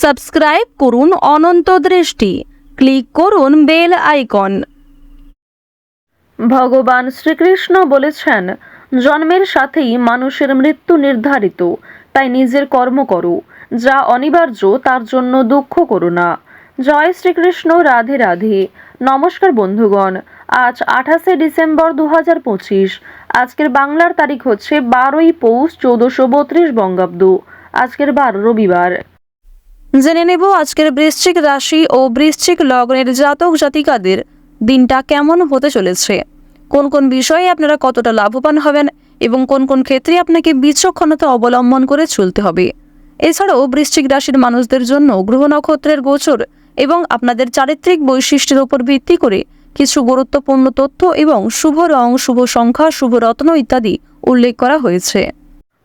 Subscribe করুন অনন্ত দৃষ্টি। Click করুন বেল আইকন। ভগবান শ্রীকৃষ্ণ বলেছেন, জন্মের সাথেই মানুষের মৃত্যু নির্ধারিত, তাই নিজের কর্ম করো। যা অনিবার্য, তার জন্য দুঃখ করো না। জয় শ্রীকৃষ্ণ, রাধে রাধে। নমস্কার বন্ধুগণ, আজ আঠাশে ডিসেম্বর দু হাজার পঁচিশ। আজকের বাংলার তারিখ হচ্ছে বারোই পৌষ চৌদ্দশো বত্রিশ বঙ্গাব্দ। আজকের বার রবিবার। জেনে নেব আজকের বৃশ্চিক রাশি ও বৃশ্চিক লগ্নের জাতক জাতিকাদের দিনটা কেমন হতে চলেছে। কোন কোন বিষয়ে আপনারা কতটা লাভবান হবেন এবং কোন কোন ক্ষেত্রে আপনাকে বিচক্ষণতা অবলম্বন করে চলতে হবে। এছাড়াও বৃশ্চিক রাশির মানুষদের জন্য গ্রহ নক্ষত্রের গোচর এবং আপনাদের চারিত্রিক বৈশিষ্ট্যের উপর ভিত্তি করে কিছু গুরুত্বপূর্ণ তথ্য এবং শুভ রং, শুভ সংখ্যা, শুভ রত্ন ইত্যাদি উল্লেখ করা হয়েছে।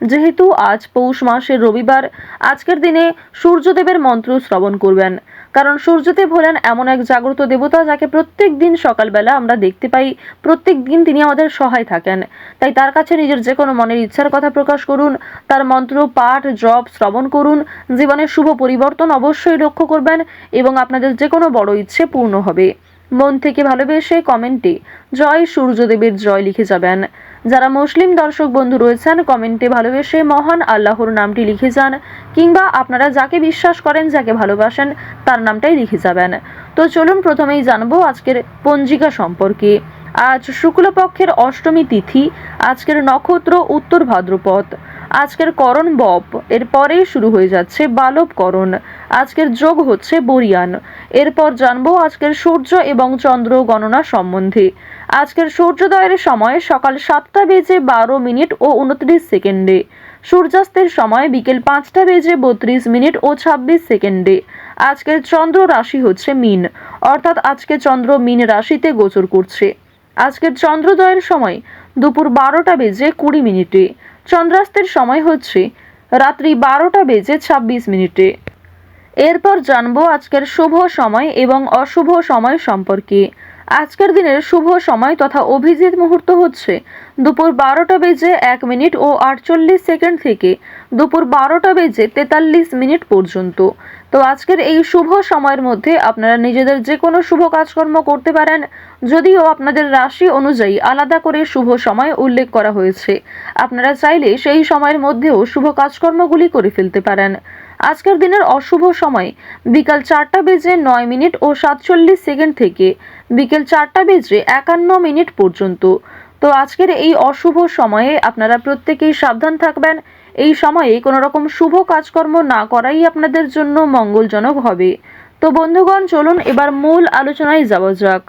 যেহেতু আজ পৌষ মাসের রবিবার, আজকের দিনে সূর্যদেবের মন্ত্র শ্রবণ করবেন। কারণ সূর্যদেব হলেন এমন এক জাগ্রত দেবতা যাকে প্রত্যেক দিন সকালবেলা আমরা দেখতে পাই, প্রত্যেক দিন তিনি আমাদের সহায় থাকেন। তাই তার কাছে নিজের যে কোনো মনের ইচ্ছার কথা প্রকাশ করুন, তার মন্ত্র, পাঠ, জপ শ্রবণ করুন। জীবনের শুভ পরিবর্তন অবশ্যই লক্ষ্য করবেন এবং আপনাদের যে কোনো বড় ইচ্ছে পূর্ণ হবে। মন থেকে ভালোবেসে কমেন্টে জয় সূর্যদেবের জয় লিখে যাবেন। যারা মুসলিম দর্শক বন্ধু রয়েছেন, কমেন্টে ভালোবেসে মহান আল্লাহর নামটি লিখে যান, কিংবা আপনারা যাকে বিশ্বাস করেন, যাকে ভালোবাসেন, তার নামটাই লিখে যাবেন। তো চলুন প্রথমেই জানব আজকের পঞ্জিকা সম্পর্কে। আজ শুক্লপক্ষের অষ্টমী তিথি, আজকের নক্ষত্র উত্তর ভাদ্রপদ। আজকের করণ বপ, এরপরেই শুরু হয়ে যাচ্ছে বালব করণ আজকের যোগ হচ্ছে বরিয়ান। এরপর জানব আজকের সূর্য এবং চন্দ্র গণনা সম্বন্ধে। আজকের সূর্যোদয়ের সময় সকাল সাতটা বেজে বারো মিনিট ও উনত্রিশ সেকেন্ডে। সূর্যাস্তের সময় বিকেল পাঁচটা বেজে বত্রিশ মিনিট ও ছাব্বিশ সেকেন্ডে। আজকের চন্দ্র রাশি হচ্ছে মিন, অর্থাৎ আজকে চন্দ্র মিন রাশিতে গোচর করছে। আজকের চন্দ্রোদয়ের সময় দুপুর বারোটা বেজে কুড়ি মিনিটে। চন্দ্রাস্তের সময় হচ্ছে রাত্রি বারোটা বেজে ছাব্বিশ মিনিটে। এরপর জানব আজকের শুভ সময় এবং অশুভ সময় সম্পর্কে। আজকের দিনের শুভ সময় তথা অভিজিৎ মুহূর্ত হচ্ছে দুপুর বারোটা বেজে এক মিনিট ও আটচল্লিশ সেকেন্ড থেকে দুপুর বারোটা বেজে তেতাল্লিশ মিনিট পর্যন্ত। তো আজকের এই শুভ সময়ের মধ্যে আপনারা নিজেদের যে কোনো শুভ কাজকর্ম করতে পারেন, যদিও আপনাদের রাশি অনুযায়ী আলাদা করে শুভ সময় উল্লেখ করা হয়েছে। আপনারা চাইলে সেই সময়ের মধ্যেও শুভ কাজকর্মগুলি করে ফেলতে পারেন। আজকের দিনের অশুভ সময়। বিকাল চারটা বেজে নয় মিনিট ও সাতচল্লিশ সেকেন্ড থেকে বিকেল চারটা বেজে একান্ন মিনিট পর্যন্ত। তো আজকের এই অশুভ সময়ে আপনারা প্রত্যেকেই সাবধান থাকবেন। এই সময়ে কোনো রকম শুভ কাজকর্ম না করাই আপনাদের জন্য মঙ্গলজনক হবে। তো বন্ধুগণ, চলুন এবার মূল আলোচনায় যাওয়া যাক।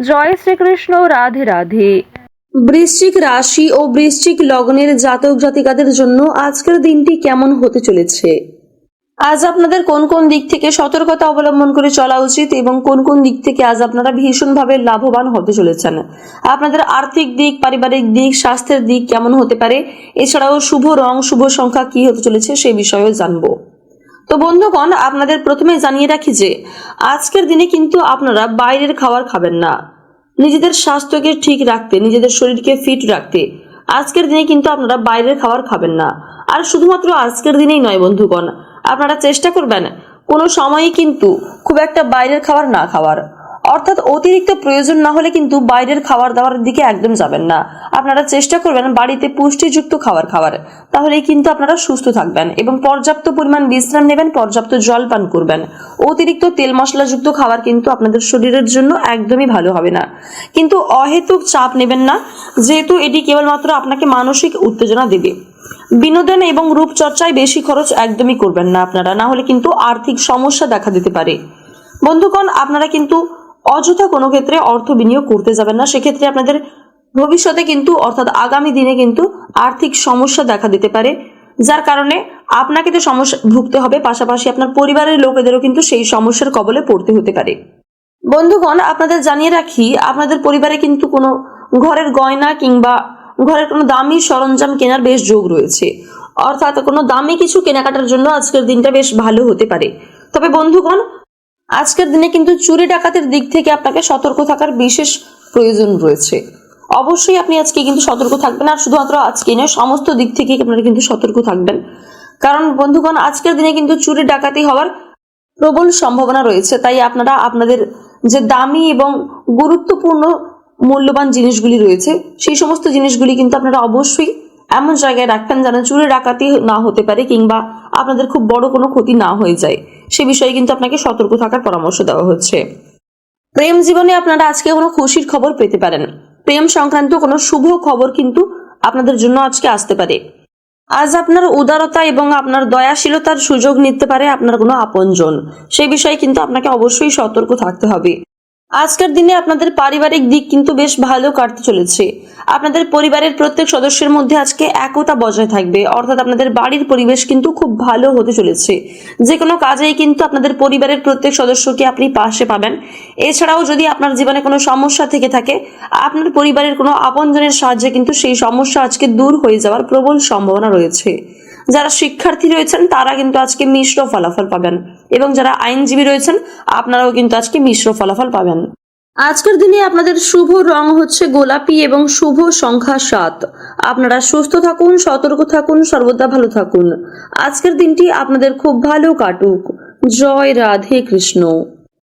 জয় শ্রীকৃষ্ণ, রাধে রাধে। বৃশ্চিক রাশি ও বৃশ্চিক লগ্নের জাতক জাতিকাদের জন্য আজকের দিনটি কেমন হতে চলেছে? আজ আপনাদের কোন কোন দিক থেকে সতর্কতা অবলম্বন করে চলা উচিত এবং কোন কোন দিক থেকে আজ আপনারা ভীষণভাবে লাভবান হতে চলেছেন? আপনাদের আর্থিক দিক, পারিবারিক দিক, স্বাস্থ্যের দিক কেমন হতে পারে? এছাড়াও শুভ রং, শুভ সংখ্যা কি হতে চলেছে সে বিষয়েও জানব। তো বন্ধুগণ, আপনাদের প্রথমে জানিয়ে রাখি যে, আজকের দিনে কিন্তু আপনারা বাইরের খাবার খাবেন না। নিজেদের স্বাস্থ্যকে ঠিক রাখতে, নিজেদের শরীরকে ফিট রাখতে আজকের দিনে কিন্তু আপনারা বাইরের খাবার খাবেন না। আর শুধুমাত্র আজকের দিনেই নয় বন্ধুগণ আপনারা চেষ্টা করবেন কোনো সময়ই কিন্তু খুব একটা বাইরের খাবার না খাওয়ার। অর্থাৎ অতিরিক্ত প্রয়োজন না হলে কিন্তু বাইরের খাবার দাবার দিকে একদম যাবেন না। আপনারা চেষ্টা করবেন বাড়িতে পুষ্টিযুক্ত খাবার খাওয়ার। তাহলেই কিন্তু আপনারা সুস্থ থাকবেন এবং পর্যাপ্ত পরিমাণ বিশ্রাম নেবেন, পর্যাপ্ত জল পান করবেন। অতিরিক্ত তেল মশলাযুক্ত খাবার কিন্তু আপনাদের শরীরের জন্য একদমই ভালো হবে না। কিন্তু অহেতুক চাপ নেবেন না, যেহেতু এটি কেবলমাত্র আপনাকে মানসিক উত্তেজনা দেবে। বিনোদন এবং রূপচর্চায় বেশি খরচ একদমই করবেন না আপনারা, না হলে কিন্তু আর্থিক সমস্যা দেখা দিতে পারে। বন্ধুগণ, আপনারা কিন্তু অযথা কোনো ক্ষেত্রে অর্থ বিনিয়োগ করতে যাবেন না। সেক্ষেত্রে আপনাদের ভবিষ্যতে কিন্তু, অর্থাৎ আগামী দিনে কিন্তু আর্থিক সমস্যা দেখা দিতে পারে। যার কারণে আপনাকে তো সমস্যা ভুগতে হবে, পাশাপাশি আপনার পরিবারের লোকেদেরও কিন্তু সেই সমস্যার কবলে পড়তে হতে পারে। বন্ধুগণ, আপনাদের জানিয়ে রাখি, আপনাদের পরিবারে কিন্তু কোনো ঘরের গয়না কিংবা ঘরের কোনো দামি সরঞ্জাম কেনার বেশ যোগ রয়েছে। অর্থাৎ কোনো দামি কিছু কেনাকাটার জন্য আজকের দিনটা বেশ ভালো হতে পারে। তবে বন্ধুগণ আজকের দিনে কিন্তু চুরি ডাকাতের দিক থেকে আপনাকে সতর্ক থাকার বিশেষ প্রয়োজন রয়েছে। অবশ্যই আপনি আজকে কিন্তু সতর্ক থাকবেন আর শুধুমাত্র আজকে নয়, সমস্ত দিক থেকে আপনারা কিন্তু সতর্ক থাকবেন। কারণ বন্ধুগণ, আজকের দিনে কিন্তু চুরি ডাকাতি হওয়ার প্রবল সম্ভাবনা রয়েছে। তাই আপনারা আপনাদের যে দামি এবং গুরুত্বপূর্ণ, মূল্যবান জিনিসগুলি রয়েছে, সেই সমস্ত জিনিসগুলি কিন্তু আপনারা অবশ্যই এমন জায়গায় রাখবেন যেন চুরি ডাকাতি না হতে পারে কিংবা আপনাদের খুব বড় কোনো ক্ষতি না হয়ে যায়। সে বিষয়ে কিন্তু আপনাকে সতর্ক থাকার পরামর্শ দেওয়া হচ্ছে। প্রেম জীবনে আপনারা আজকে কোনো খুশির খবর পেতে পারেন। প্রেম সংক্রান্ত কোনো শুভ খবর কিন্তু আপনাদের জন্য আজকে আসতে পারে। আজ আপনার উদারতা এবং আপনার দয়াশীলতার সুযোগ নিতে পারে আপনার কোনো আপনজন। সেই বিষয়ে কিন্তু আপনাকে অবশ্যই সতর্ক থাকতে হবে। আজকের দিনে আপনাদের পারিবারিক দিক কিন্তু বেশ ভালো কাটতে চলেছে। আপনাদের পরিবারের প্রত্যেক সদস্যের মধ্যে আজকে একতা বজায় থাকবে। অর্থাৎ আপনাদের বাড়ির পরিবেশ কিন্তু খুব ভালো হতে চলেছে। যে কোনো কাজেই কিন্তু আপনাদের পরিবারের প্রত্যেক সদস্যকে আপনি পাশে পাবেন। এছাড়াও যদি আপনার জীবনে কোনো সমস্যা থেকে থাকে, আপনার পরিবারের কোনো আপনজনের সাহায্যে কিন্তু সেই সমস্যা আজকে দূর হয়ে যাওয়ার প্রবল সম্ভাবনা রয়েছে। যারা শিক্ষার্থী রয়েছেন, তারা কিন্তু আজকে মিশ্র ফলাফল পাবেন। এবং যারা আইনজীবী রয়েছেন, আপনারাও কিন্তু আজকে মিশ্র ফলাফল পাবেন। আজকের দিনে আপনাদের শুভ রং হচ্ছে গোলাপি এবং শুভ সংখ্যা সাত। আপনারা সুস্থ থাকুন, সতর্ক থাকুন, সর্বদা ভালো থাকুন। আজকের দিনটি আপনাদের খুব ভালো কাটুক। জয় রাধে কৃষ্ণ।